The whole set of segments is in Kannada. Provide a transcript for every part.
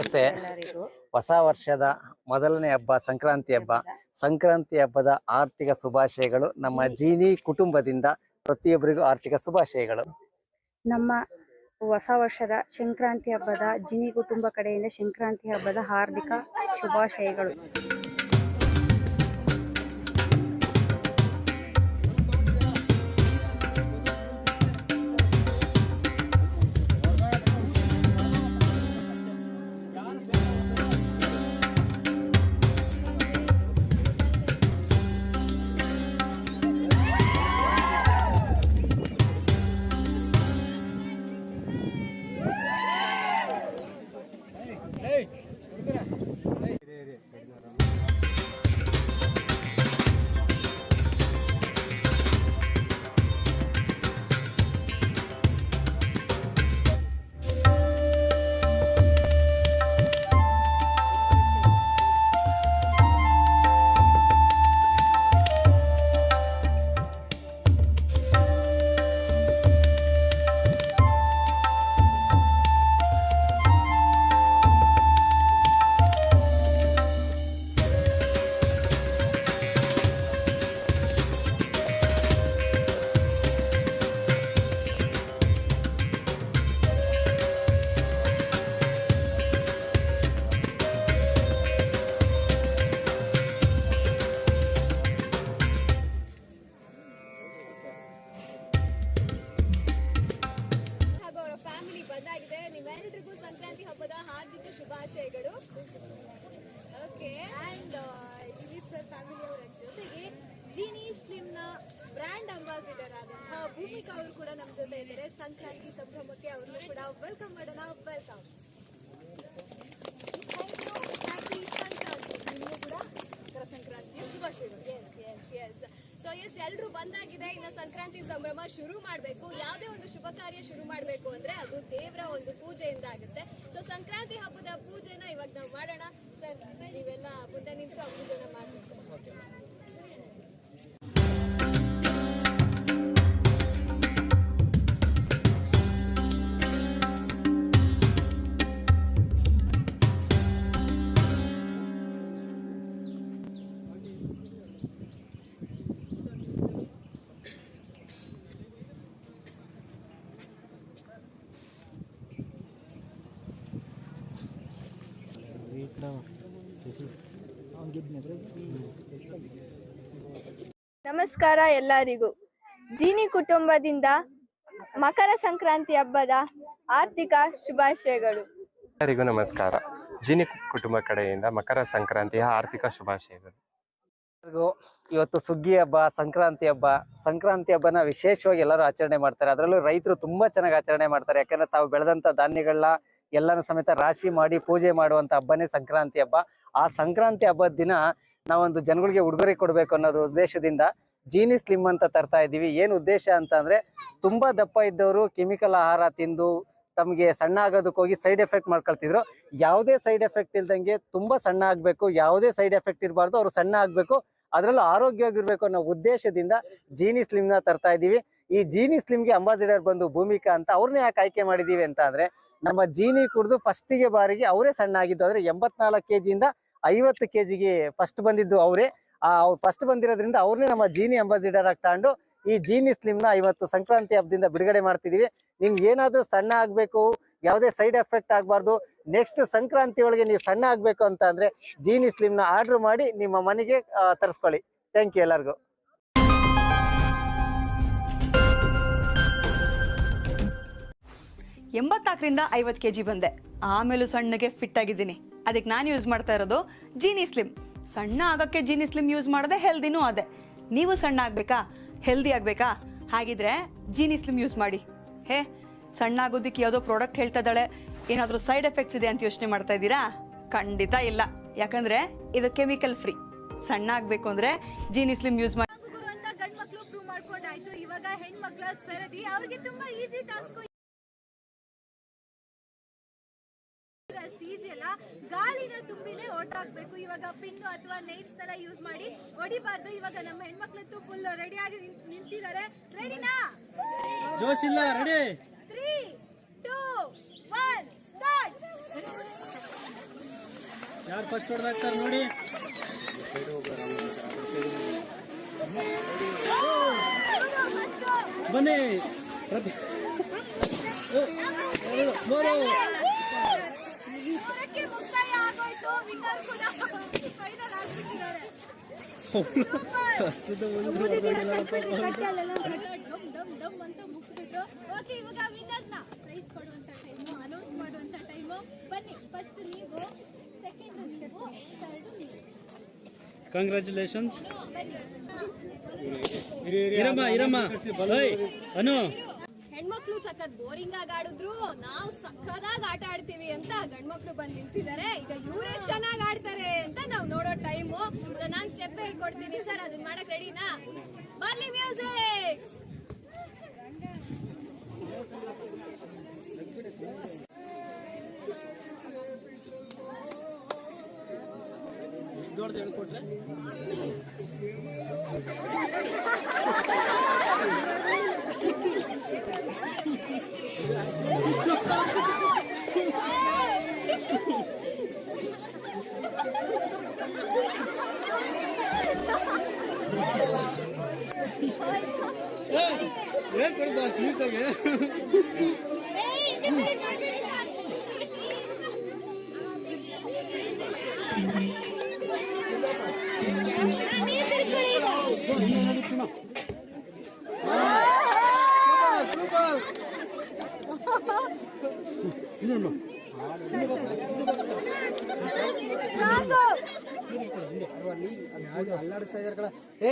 ನಮಸ್ತೆ ಹೊಸ ವರ್ಷದ ಮೊದಲನೇ ಹಬ್ಬ ಸಂಕ್ರಾಂತಿ ಹಬ್ಬ. ಸಂಕ್ರಾಂತಿ ಹಬ್ಬದ ಆರ್ಥಿಕ ಶುಭಾಶಯಗಳು. ನಮ್ಮ ಜೀನಿ ಕುಟುಂಬದಿಂದ ಪ್ರತಿಯೊಬ್ಬರಿಗೂ ಆರ್ಥಿಕ ಶುಭಾಶಯಗಳು. ನಮ್ಮ ಹೊಸ ವರ್ಷದ ಸಂಕ್ರಾಂತಿ ಹಬ್ಬದ ಜಿನಿ ಕುಟುಂಬ ಕಡೆಯಿಂದ ಸಂಕ್ರಾಂತಿ ಹಬ್ಬದ ಹಾರ್ದಿಕ ಶುಭಾಶಯಗಳು. ಜೀನಿ ಸ್ಲಿಮ್ನ ಬ್ರ್ಯಾಂಡ್ ಅಂಬಾಸಿಡರ್ ಆದಂತಹ ಭೂಮಿಕಾ ಅವರು ಕೂಡ ನಮ್ಮ ಜೊತೆ ಇದ್ದಾರೆ. ಸಂಕ್ರಾಂತಿ ಸಂಭ್ರಮಕ್ಕೆ ಅವ್ರನ್ನು ಕೂಡ ವೆಲ್ಕಮ್ ಮಾಡೋಣ. ವೆಲ್ಕಮ್ ಸಂಕ್ರಾಂತಿ. ಸೊ ಎಸ್ ಎಲ್ಲರೂ ಬಂದಾಗಿದೆ. ಇನ್ನು ಸಂಕ್ರಾಂತಿ ಸಂಭ್ರಮ ಶುರು ಮಾಡಬೇಕು. ಯಾವುದೇ ಒಂದು ಶುಭ ಕಾರ್ಯ ಶುರು ಮಾಡಬೇಕು ಅಂದ್ರೆ ಅದು ದೇವರ ಒಂದು ಪೂಜೆಯಿಂದ ಆಗುತ್ತೆ. ಸೊ ಸಂಕ್ರಾಂತಿ ಹಬ್ಬದ ಪೂಜೆನ ಇವಾಗ ನಾವು ಮಾಡೋಣ. ಸರ್ ನೀವೆಲ್ಲ ಮುಂದೆ ನಿಂತು ಆ ಪೂಜೆನ ಮಾಡಬೇಕು. ನಮಸ್ಕಾರ ಎಲ್ಲರಿಗೂ. ಜೀನಿ ಕುಟುಂಬದಿಂದ ಮಕರ ಸಂಕ್ರಾಂತಿ ಹಬ್ಬದ ಆರ್ಥಿಕ ಶುಭಾಶಯಗಳು. ಎಲ್ಲರಿಗೂ ನಮಸ್ಕಾರ. ಜೀನಿ ಕುಟುಂಬ ಕಡೆಯಿಂದ ಮಕರ ಸಂಕ್ರಾಂತಿಯ ಆರ್ಥಿಕ ಶುಭಾಶಯಗಳು. ಎಲ್ಲರಿಗೂ ಇವತ್ತು ಸುಗ್ಗಿ ಹಬ್ಬ ಸಂಕ್ರಾಂತಿ ಹಬ್ಬ. ಸಂಕ್ರಾಂತಿ ಹಬ್ಬನ ವಿಶೇಷವಾಗಿ ಎಲ್ಲರೂ ಆಚರಣೆ ಮಾಡ್ತಾರೆ. ಅದರಲ್ಲೂ ರೈತರು ತುಂಬಾ ಚೆನ್ನಾಗಿ ಆಚರಣೆ ಮಾಡ್ತಾರೆ. ಯಾಕಂದ್ರೆ ತಾವು ಬೆಳೆದಂತ ಧಾನ್ಯಗಳನ್ನ ಎಲ್ಲಾನು ಸಮೇತ ರಾಶಿ ಮಾಡಿ ಪೂಜೆ ಮಾಡುವಂತ ಹಬ್ಬನೇ ಸಂಕ್ರಾಂತಿ ಹಬ್ಬ. ಆ ಸಂಕ್ರಾಂತಿ ಹಬ್ಬದ ದಿನ ನಾವೊಂದು ಜನಗಳಿಗೆ ಉಡುಗೊರೆ ಕೊಡಬೇಕು ಅನ್ನೋದು ಉದ್ದೇಶದಿಂದ ಜೀನಿ ಸ್ಲಿಮ್ ಅಂತ ತರ್ತಾ ಇದ್ದೀವಿ. ಏನು ಉದ್ದೇಶ ಅಂತ ಅಂದ್ರೆ ತುಂಬಾ ದಪ್ಪ ಇದ್ದವರು ಕೆಮಿಕಲ್ ಆಹಾರ ತಿಂದು ತಮಗೆ ಸಣ್ಣ ಆಗೋದಕ್ಕೆ ಹೋಗಿ ಸೈಡ್ ಎಫೆಕ್ಟ್ ಮಾಡ್ಕೊಳ್ತಿದ್ರು. ಯಾವುದೇ ಸೈಡ್ ಎಫೆಕ್ಟ್ ಇಲ್ದಂಗೆ ತುಂಬಾ ಸಣ್ಣ ಆಗಬೇಕು, ಯಾವುದೇ ಸೈಡ್ ಎಫೆಕ್ಟ್ ಇರಬಾರ್ದು, ಅವರು ಸಣ್ಣ ಆಗಬೇಕು, ಅದರಲ್ಲೂ ಆರೋಗ್ಯವಾಗಿರಬೇಕು ಅನ್ನೋ ಉದ್ದೇಶದಿಂದ ಜೀನಿ ಸ್ಲಿಮ್ನ ತರ್ತಾ ಇದ್ದೀವಿ. ಈ ಜೀನಿ ಸ್ಲಿಮ್ಗೆ ಅಂಬಾಸಿಡರ್ ಬಂದು ಭೂಮಿಕಾ ಅಂತ ಅವ್ರನ್ನೇ ಯಾಕೆ ಆಯ್ಕೆ ಮಾಡಿದ್ದೀವಿ ಅಂತ ನಮ್ಮ ಜೀನಿ ಕುಡಿದು ಫಸ್ಟಿಗೆ ಬಾರಿಗೆ ಅವರೇ ಸಣ್ಣ ಆಗಿದ್ದು ಅಂದ್ರೆ ಎಂಬತ್ನಾಲ್ಕು ಕೆ ಜಿಯಿಂದ ಐವತ್ತು ಕೆ ಜಿಗೆ ಫಸ್ಟ್ ಬಂದಿದ್ದು ಅವರೇ. ಆ, ಅವ್ರು ಫಸ್ಟ್ ಬಂದಿರೋದ್ರಿಂದ ಅವ್ರನ್ನೇ ನಮ್ಮ ಜೀನಿ ಅಂಬಾಸಿಡರ್ ಆಗಿ ತಗೊಂಡು ಈ ಜೀನಿ ಸ್ಲಿಮ್ನ ಇವತ್ತು ಸಂಕ್ರಾಂತಿ ಹಬ್ಬದಿಂದ ಬಿಡುಗಡೆ ಮಾಡ್ತಿದೀವಿ. ನಿಮ್ಗೆ ಏನಾದರೂ ಸಣ್ಣ ಆಗ್ಬೇಕು, ಯಾವುದೇ ಸೈಡ್ ಎಫೆಕ್ಟ್ ಆಗಬಾರ್ದು ನೆಕ್ಸ್ಟ್ ಸಂಕ್ರಾಂತಿ ಒಳಗೆ ನೀವು ಸಣ್ಣ ಆಗ್ಬೇಕು ಅಂತ ಅಂದ್ರೆ ಜೀನಿ ಸ್ಲಿಮ್ನ ಆರ್ಡರ್ ಮಾಡಿ ನಿಮ್ಮ ಮನೆಗೆ ತರಿಸ್ಕೊಳ್ಳಿ. ಥ್ಯಾಂಕ್ ಯು ಎಲ್ಲರಿಗೂ. ಎಂಬತ್ನಾಲ್ಕರಿಂದ ಐವತ್ತು ಕೆ ಜಿ ಬಂದೆ. ಆಮೇಲೂ ಸಣ್ಣಗೆ ಫಿಟ್ ಆಗಿದ್ದೀನಿ. ಅದಕ್ಕೆ ನಾನು ಯೂಸ್ ಮಾಡ್ತಾ ಇರೋದು ಜೀನಿ ಸ್ಲಿಮ್ ಸಣ್ಣ ಆಗೋಕ್ಕೆ ಜೀನಿ ಸ್ಲಿಮ್ ಯೂಸ್ ಮಾಡಿದೆ ಹೆಲ್ದಿನೂ ಅದೇ. ನೀವು ಸಣ್ಣ ಆಗಬೇಕಾ? ಹೆಲ್ದಿ ಆಗಬೇಕಾ? ಹಾಗಿದ್ರೆ ಜೀನಿ ಸ್ಲಿಮ್ ಯೂಸ್ ಮಾಡಿ. ಹೇ, ಸಣ್ಣ ಆಗೋದಕ್ಕೆ ಯಾವುದೋ ಪ್ರಾಡಕ್ಟ್ ಹೇಳ್ತಾ ಇದ್ದಾಳೆ. ಏನಾದರೂ ಸೈಡ್ ಎಫೆಕ್ಟ್ಸ್ ಇದೆ ಅಂತ ಯೋಚನೆ ಮಾಡ್ತಾ ಇದ್ದೀರಾ? ಖಂಡಿತ ಇಲ್ಲ. ಯಾಕಂದ್ರೆ ಇದು ಕೆಮಿಕಲ್ ಫ್ರೀ ಸಣ್ಣ ಆಗಬೇಕು ಅಂದ್ರೆ ಜೀನಿ ಸ್ಲಿಮ್ ಯೂಸ್ ಮಾಡಿ. ಇವಾಗ ಹೆಣ್ಮಕ್ಳ ಸರದಿ. ಅವ್ರಿಗೆ ತುಂಬಾ ಈಸಿ ಟಾಸ್ಕ್ ಅಷ್ಟು ಈಸಿ ಅಲ್ಲ ಗಾಳಿನ ಓಟಾಕ್ಬೇಕು ಇವಾಗ ಪಿನ್ನು ಅಥವಾ ನೈಟ್ಸ್ ತರ ಯೂಸ್ ಮಾಡಿ ಹೊಡಿಬಾರ್ದು. ಇವಾಗ ನಮ್ಮ ಹೆಣ್ಮಕ್ಳಂತೂ ಫುಲ್ ರೆಡಿ ಆಗಿ ನಿಂತಿದ್ದಾರೆ. ರೆಡಿನಾ ಜೋಶಿಲ್ಲ ready three two one start ಯಾರು ಫಸ್ಟ್ ಹೊಡೆದಾಗ್ತಾರೆ ನೋಡಿ. ಬನ್ನಿ. ಪ್ರತಿ ಓ, ಎರಡು, ಮೂರು ಅಷ್ಟು ಓಕೆ ಇವಾಗ ವಿನ್ನರ್ನ ಪ್ರೈಸ್ ಕೊಡುವಂತ ಟೈಮು ಅನೌನ್ಸ್ ಮಾಡುವಂತ ಟೈಮು ಬನ್ನಿ ಫಸ್ಟ್ ನೀವು ಸೆಕೆಂಡ್ ನೀವು ಥರ್ಡ್ ನೀವು ಕಂಗ್ರ್ಯಾಚುಲೇಷನ್ಸ್ ಬನ್ನಿ ಇರಮ್ಮ ಇರಮ್ಮ ಅನು. ಹೆಣ್ಮಕ್ಳು ಸಖತ್ ಬೋರಿಂಗ್ ಆಗಿ ಆಡಿದ್ರು. ನಾವು ಸಖದಾಗ ಆಟ ಆಡ್ತೀವಿ ಅಂತ ಗಂಡ್ಮಕ್ಳು ಬಂದು ನಿಂತಿದ್ದಾರೆ ಈಗ ಇವ್ರು ಚೆನ್ನಾಗಿ ಆಡ್ತಾರೆ ಅಂತ ನಾವು ನೋಡೋ ಟೈಮು ಸೊ ನಾನ್ ಸ್ಟೆಪ್ ಹೇಳ್ಕೊಡ್ತೀನಿ ಸರ್ ಅದನ್ನ ಮಾಡಕ್ ರೆಡಿನಾ ಬರ್ಲಿ ಮ್ಯೂಸಿಕ್ ಹೇಳ್ಕೊಟ್ರೆ? ಅಲ್ಲಾಡಿಸ್ತಾ ಇದಾರೆ ಕಡ ಏ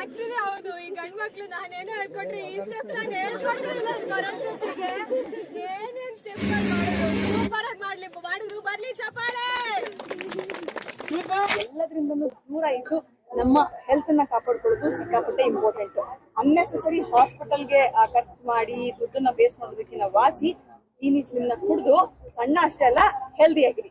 ಆಕ್ಚುಲಿ ಹೌದು, ಈ ಗಂಡ್ ಮಕ್ಳು ನಾನೇನು ಹೇಳ್ಕೊಟ್ರಿ ಈ ಸ್ಟೆಪ್ ನಾನು ಹೇಳ್ಕೊಟ್ಟಿಲ್ಲ ಬರೋಷ್ಟೊತ್ತಿಗೆ ಏನೇನ್ ಸ್ಟೆಪ್ ಸೂಪರ್ ಆಗಿ ಮಾಡ್ಲಿ, ಮಾಡಿದ್ರು, ಬರ್ಲಿ ಚಪಾಳೆ ಎಲ್ಲದ್ರಿಂದನೂ ದೂರ ಇದ್ದು ನಮ್ಮ ಹೆಲ್ತ್ನ ಕಾಪಾಡ್ಕೊಳ್ಳೋದು ಸಿಕ್ಕಾಪಟ್ಟೆ ಇಂಪಾರ್ಟೆಂಟ್ ಅನ್ನೆಸೆಸರಿ ಹಾಸ್ಪಿಟಲ್ಗೆ ಖರ್ಚು ಮಾಡಿ, ದುಡ್ಡನ್ನ ಬೇಸ್ ಮಾಡೋದಕ್ಕಿಂತ ವಾಸಿ ಜೀನಿ ಸ್ಲಿಮ್ನ ಕುಡಿದು ಸಣ್ಣ ಅಷ್ಟೇ ಅಲ್ಲ ಹೆಲ್ದಿ ಆಗಿರಿ.